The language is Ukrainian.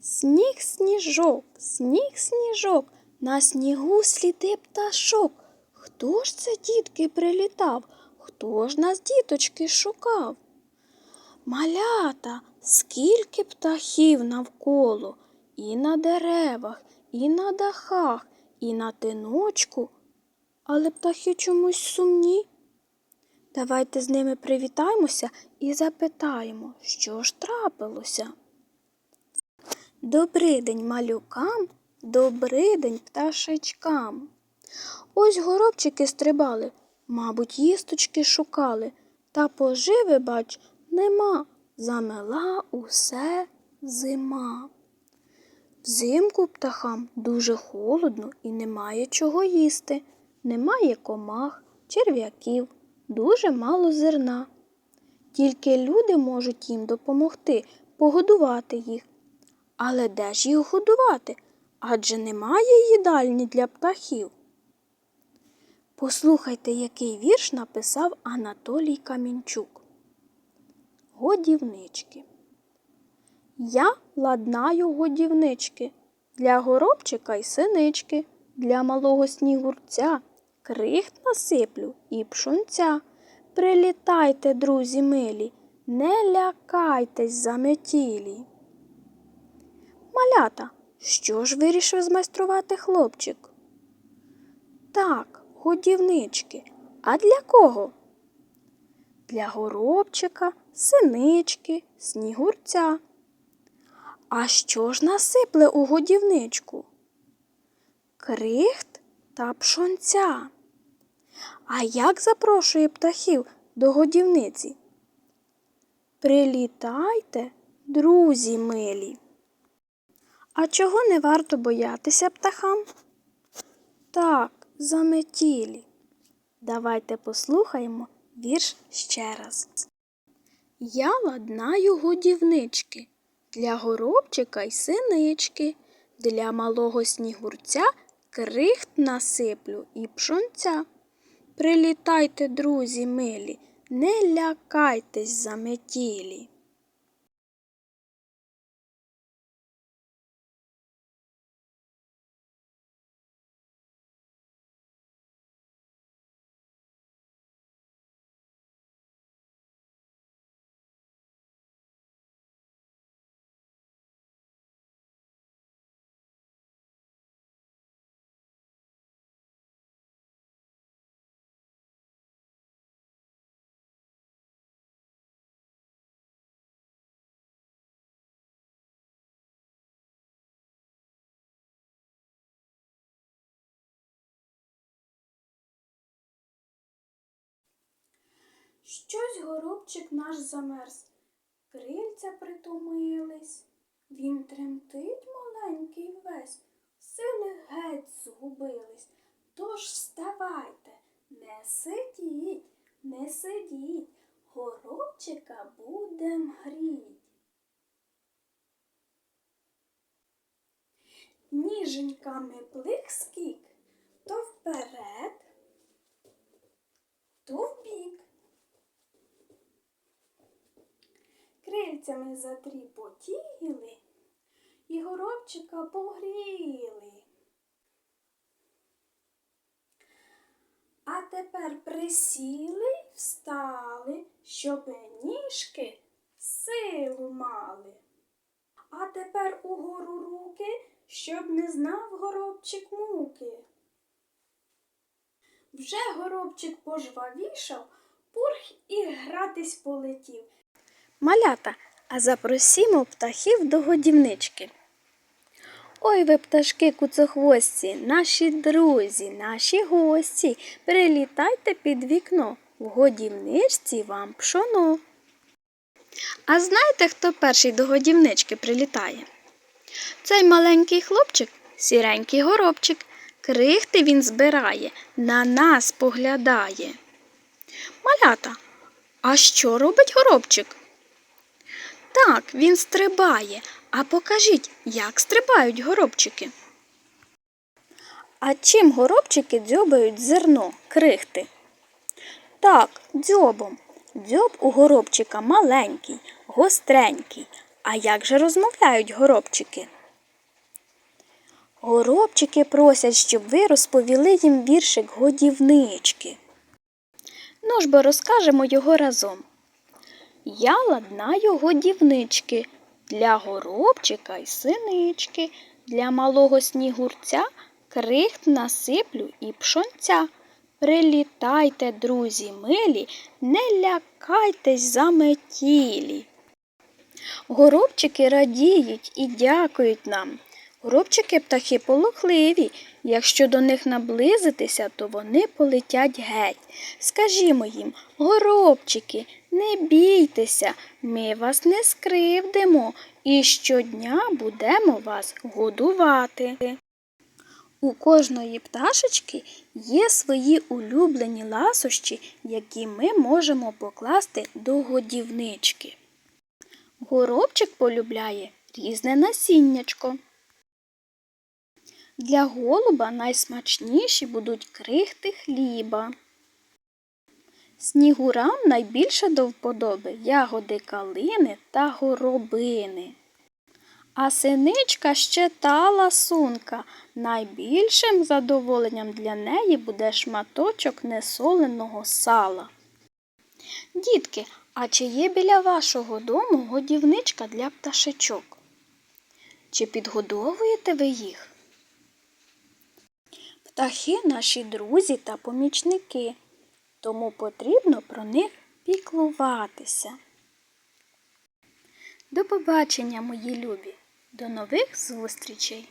Сніг, сніжок, сніг, сніжок, на снігу сліди пташок. Хто ж це, дітки, прилітав? Хто ж нас, діточки, шукав? Малята, скільки птахів навколо, і на деревах, і на дахах, і на тиночку, але птахи чомусь сумні. Давайте з ними привітаємося і запитаємо, що ж трапилося. Добрий день малюкам, добрий день пташечкам. Ось горобчики стрибали, мабуть, їсточки шукали, та поживи, бач, нема, замела усе зима. Взимку птахам дуже холодно і немає чого їсти, немає комах, черв'яків, дуже мало зерна. Тільки люди можуть їм допомогти, погодувати їх. Але де ж їх годувати? Адже немає їдальні для птахів. Послухайте, який вірш написав Анатолій Камінчук. Годівнички. Я ладнаю годівнички для горобчика й синички, для малого снігурця, крихт насиплю і пшонця. Прилітайте, друзі милі, не лякайтесь заметілі. Малята, що ж вирішив змайструвати хлопчик? Так, годівнички. А для кого? Для горобчика, синички, снігурця. А що ж насипле у годівничку? Крихт та пшонця. А як запрошує птахів до годівниці? Прилітайте, друзі милі. А чого не варто боятися птахам? Так, заметілі. Давайте послухаємо вірш ще раз. Я ладнаю годівнички для горобчика й синички, для малого снігурця крихт насиплю і пшонця. Прилітайте, друзі милі, не лякайтесь заметілі. Щось горобчик наш замерз, крильця притомились. Він тремтить маленький весь, сили геть згубились. Тож вставайте, не сидіть, не сидіть, горобчика будем гріть. Ніженьками плик-скік, то вперед, то вбік. Крильцями затріпотіли і горобчика погріли. А тепер присіли встали, щоб ніжки силу мали. А тепер угору руки, щоб не знав горобчик муки. Вже горобчик пожвавішав, пурх і гратись полетів. Малята, а запросімо птахів до годівнички. Ой ви пташки куцохвості, наші друзі, наші гості, прилітайте під вікно, в годівничці вам пшоно. А знаєте, хто перший до годівнички прилітає? Цей маленький хлопчик, сіренький горобчик, крихти він збирає, на нас поглядає. Малята, а що робить горобчик? Так, він стрибає. А покажіть, як стрибають горобчики. А чим горобчики дзьобають зерно, крихти? Так, дзьобом. Дзьоб у горобчика маленький, гостренький, А як же розмовляють горобчики? Горобчики просять, щоб ви розповіли їм віршик годівнички. Ну ж бо розкажемо його разом. Я ладнаю годівнички для горобчика й синички, для малого снігурця крихт насиплю і пшонця. Прилітайте, друзі милі, не лякайтесь заметілі. Горобчики радіють і дякують нам. Горобчики птахи полохливі. Якщо до них наблизитися, то вони полетять геть. Скажімо їм, горобчики, не бійтеся, ми вас не скривдимо і щодня будемо вас годувати. У кожної пташечки є свої улюблені ласощі, які ми можемо покласти до годівнички. Горобчик полюбляє різне насіннячко. Для голуба найсмачніші будуть крихти хліба. Снігурам найбільше до вподоби ягоди калини та горобини. А синичка ще та ласунка. Найбільшим задоволенням для неї буде шматочок несоленого сала. Дітки, а чи є біля вашого дому годівничка для пташечок? Чи підгодовуєте ви їх? Птахи наші друзі та помічники, тому потрібно про них піклуватися. До побачення, мої любі! До нових зустрічей!